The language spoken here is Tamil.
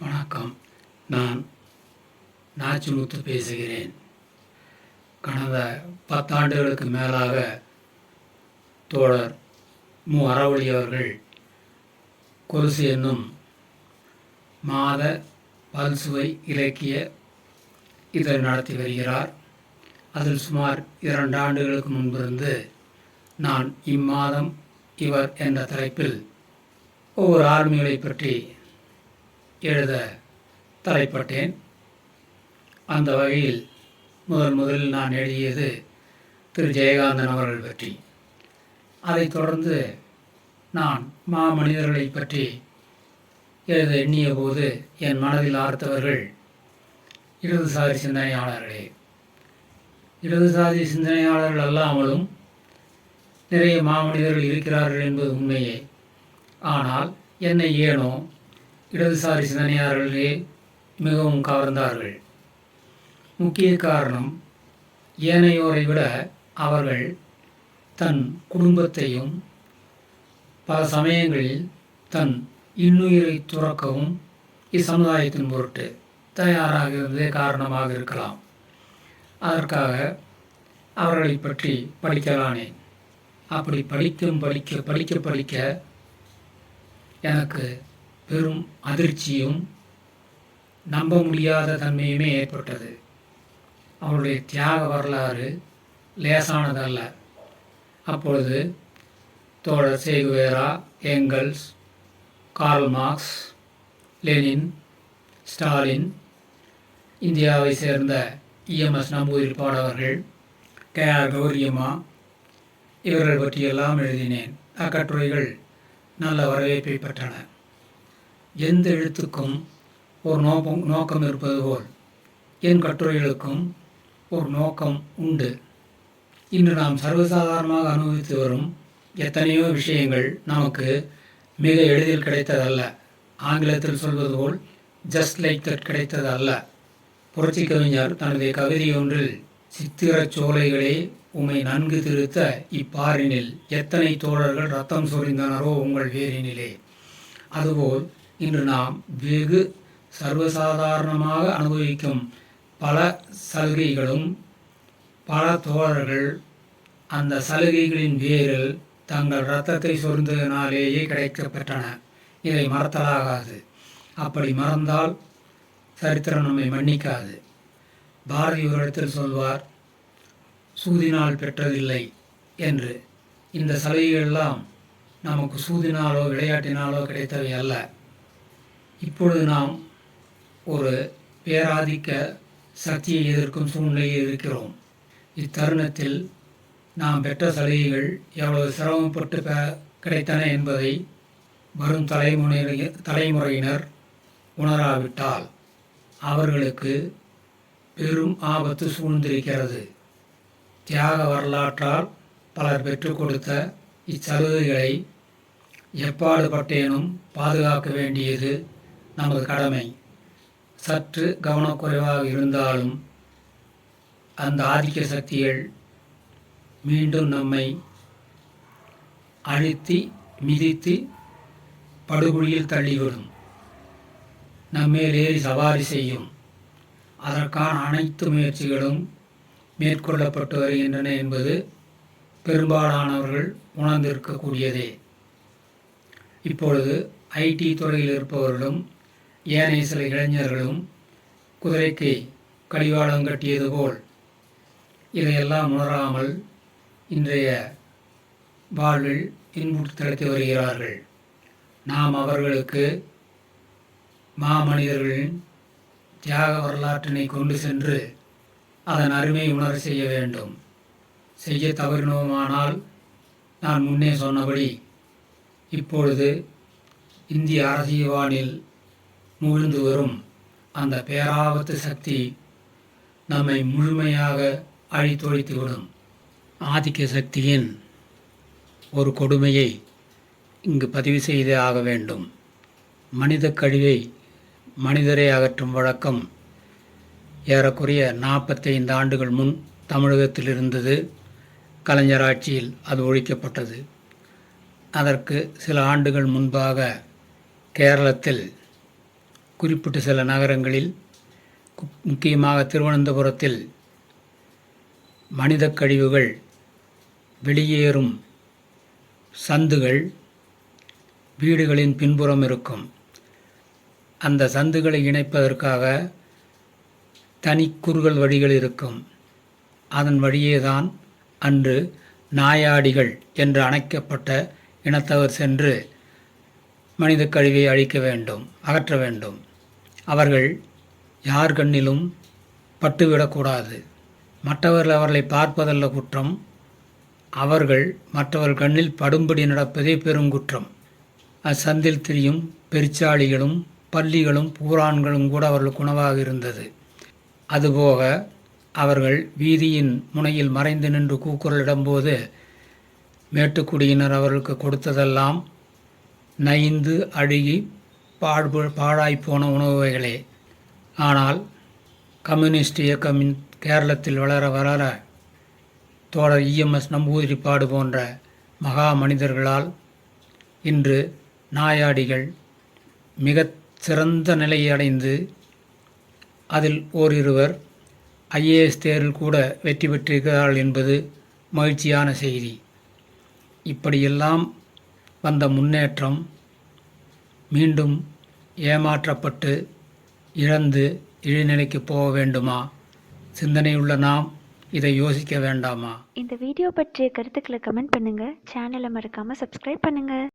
வணக்கம். நான் நாச்சிமுத்து பேசுகிறேன். கடந்த பத்தாண்டுகளுக்கு மேலாக தோழர் மு. அறவழி அவர்கள் கொலுசு என்னும் மாத பல்சுவை இலக்கிய இதழ் நடத்தி வருகிறார். அதில் சுமார் இரண்டு ஆண்டுகளுக்கு முன்பிருந்து நான் இம்மாதம் இவர் என்ற தலைப்பில் ஒவ்வொரு ஆர்மிகளை பற்றி எழுத தலைப்பட்டேன். அந்த வகையில் முதன் முதலில் நான் எழுதியது திரு. ஜெயகாந்தன் அவர்கள் பற்றி. அதைத் தொடர்ந்து நான் மாமனிதர்களை பற்றி எழுத எண்ணிய போது என் மனதில் ஆர்த்தவர்கள் இடதுசாரி சிந்தனையாளர்களே. இடதுசாரி சிந்தனையாளர்கள் அல்லாமலும் நிறைய மாமனிதர்கள் இருக்கிறார்கள் என்பது உண்மையே. ஆனால் என்னை ஏனோ இடதுசாரி சிந்தனையாளர்களே மிகவும் கவர்ந்தார்கள். முக்கிய காரணம் ஏனையோரை விட அவர்கள் தன் குடும்பத்தையும் பல சமயங்களில் தன் இன்னுயிரை துறக்கவும் இச்சமுதாயத்தின் பொருட்டு தயாராக இருந்ததே காரணமாக இருக்கலாம். அதற்காக அவர்களை பற்றி படிக்கலானேன் அப்படி படிக்கும் படிக்க படிக்க படிக்க எனக்கு பெரும் அதிர்ச்சியும் நம்ப முடியாத தன்மையுமே ஏற்பட்டது. அவருடைய தியாக வரலாறு லேசானதல்ல. அப்பொழுது தோழர் Che Guevara Engels Karl Marx Lenin Stalin இந்தியாவை சேர்ந்த இஎம்எஸ் நம்பூதிரி பாடவர்கள் கே ஆர் கௌரியம்மா இவர்கள் பற்றியெல்லாம் எழுதினேன். அக்கட்டுரைகள் நல்ல வரவேற்பை பெற்றன. எந்த எழுத்துக்கும் ஒரு நோக்கம் நோக்கம் இருப்பது போல். என் கட்டுரைகளுக்கும் ஒரு நோக்கம் உண்டு. இன்று நாம் சர்வசாதாரணமாக அனுபவித்து வரும் எத்தனையோ விஷயங்கள் நமக்கு மிக எளிதில் கிடைத்ததல்ல. ஆங்கிலத்தில் சொல்வது போல் ஜஸ்ட் லைக் தட் கிடைத்தது அல்ல புரட்சி கவிஞர் தனது கவிதையொன்றில் சித்திரச் சோலைகளே உமை நன்கு திருத்த இப்பாரினில் எத்தனை தோழர்கள் ரத்தம் சொரிந்தனரோ உங்கள் வேரினிலே. அதுபோல் இன்று நாம் வெகு சர்வசாதாரணமாக அனுபவிக்கும் பல சலுகைகளும் பல தோழர்கள் அந்த சலுகைகளின் வேரில் தங்கள் இரத்தத்தை சொருந்ததினாலேயே கிடைக்கப்பெற்றன. இதை மறத்தலாகாது. அப்படி மறந்தால் சரித்திரம் நம்மை மன்னிக்காது. பாரதி ஒரு இடத்தில் சொல்வார் சூதினால் பெற்றதில்லை என்று. இந்த சலுகைகளெல்லாம் நமக்கு சூதினாலோ விளையாட்டினாலோ கிடைத்தவை அல்ல. இப்பொழுது நாம் ஒரு பேராதிக்க சக்தியை எதிர்க்கும் சூழ்நிலையில் இருக்கிறோம் இத்தருணத்தில் நாம் பெற்ற சலுகைகள் எவ்வளவு சிரமப்பட்டு பெ கிடைத்தன என்பதை வரும் தலைமுறை தலைமுறையினர் உணராவிட்டால் அவர்களுக்கு பெரும் ஆபத்து சூழ்ந்திருக்கிறது. தியாக வரலாற்றால் பலர் பெற்றுக் கொடுத்த இச்சலுகைகளை எப்பாடுபட்டேனும் பாதுகாக்க வேண்டியது நமது கடமை. சற்று கவனக்குறைவாக இருந்தாலும் அந்த ஆதிக்க சக்திகள் மீண்டும் நம்மை அழுத்தி மிதித்து படுகொழியில் தள்ளிவிடும். நம்மேல் ஏறி சவாரி செய்யும். அதற்கான அனைத்து முயற்சிகளும் மேற்கொள்ளப்பட்டு வருகின்றன என்பது பெரும்பாலானவர்கள் உணர்ந்திருக்கக்கூடியதே. இப்பொழுது ஐடி துறையில் இருப்பவர்களும் ஏனைய சில இளைஞர்களும் குதிரைக்கு கடிவாளம் கட்டியது போல் இதையெல்லாம் உணராமல் இன்றைய வாழ்வில் இன்புற்று திளைத்து வருகிறார்கள். நாம் அவர்களுக்கு மாமனிதர்களின் தியாக வரலாற்றினை கொண்டு சென்று அதன் அருமை உணர செய்ய வேண்டும். செய்ய தவறினோமானால் நான் முன்னே சொன்னபடி இப்பொழுது இந்திய அரசியல் வானில் முகிழ்ந்து வரும் அந்த பேராபத்து சக்தி நம்மை முழுமையாக அழித்தொழித்துவிடும். ஆதிக்க சக்தியின் ஒரு கொடுமையை இங்கு பதிவு செய்தே ஆக வேண்டும். மனித கழிவை மனிதரை அகற்றும் வழக்கம் ஏறக்குறைய நாற்பத்தைந்து ஆண்டுகள் முன் தமிழகத்தில் இருந்தது. கலைஞர் ஆட்சியில் அது ஒழிக்கப்பட்டது. அதற்கு சில ஆண்டுகள் முன்பாக கேரளத்தில் குறிப்பிட்ட சில நகரங்களில் முக்கியமாக திருவனந்தபுரத்தில் மனிதக் கழிவுகள் வெளியேறும் சந்துகள் வீடுகளின் பின்புறம் இருக்கும். அந்த சந்துகளை இணைப்பதற்காக தனி குறுகல் வழிகள் இருக்கும். அதன் வழியே தான் அன்று நாயாடிகள் என்று அணைக்கப்பட்ட இனத்தவர் சென்று மனித கழிவை அழிக்க வேண்டும் அகற்ற வேண்டும். அவர்கள் யார் கண்ணிலும் பட்டுவிடக்கூடாது. மற்றவர்கள் அவர்களை பார்ப்பதல்ல குற்றம். அவர்கள் மற்றவர் கண்ணில் படும்படி நடப்பதே பெருங்குற்றம் அச்சந்தில் திரியும் பெருச்சாளிகளும் பள்ளிகளும் பூரான்களும் கூட அவர்களுக்கு உணவாக இருந்தது. அதுபோக அவர்கள் வீதியின் முனையில் மறைந்து நின்று கூக்குரலிடும்போது மேட்டுக்குடியினர் அவர்களுக்கு கொடுத்ததெல்லாம் நைந்து அழுகி பாழ்பு பாழாய்ப்போன உணவு வகைகளே ஆனால் கம்யூனிஸ்ட் இயக்கம் கேரளத்தில் வளர வளர தோழர் இஎம்எஸ் நம்பூதிரிப்பாடு போன்ற மகா மனிதர்களால் இன்று நாயாடிகள் மிக சிறந்த நிலையை அடைந்து அதில் ஓரிருவர் ஐஏஎஸ் தேர்வில் கூட வெற்றி பெற்றிருக்கிறார்கள் என்பது மகிழ்ச்சியான செய்தி. இப்படியெல்லாம் வந்த முன்னேற்றம் மீண்டும் ஏமாற்றப்பட்டு இழந்து இழிநிலைக்கு போக வேண்டுமா? சிந்தனையுள்ள நாம் இதை யோசிக்க வேண்டாமா? இந்த வீடியோ பற்றிய கருத்துக்களை கமெண்ட் பண்ணுங்கள் சேனலை மறக்காமல் சப்ஸ்கிரைப் பண்ணுங்கள்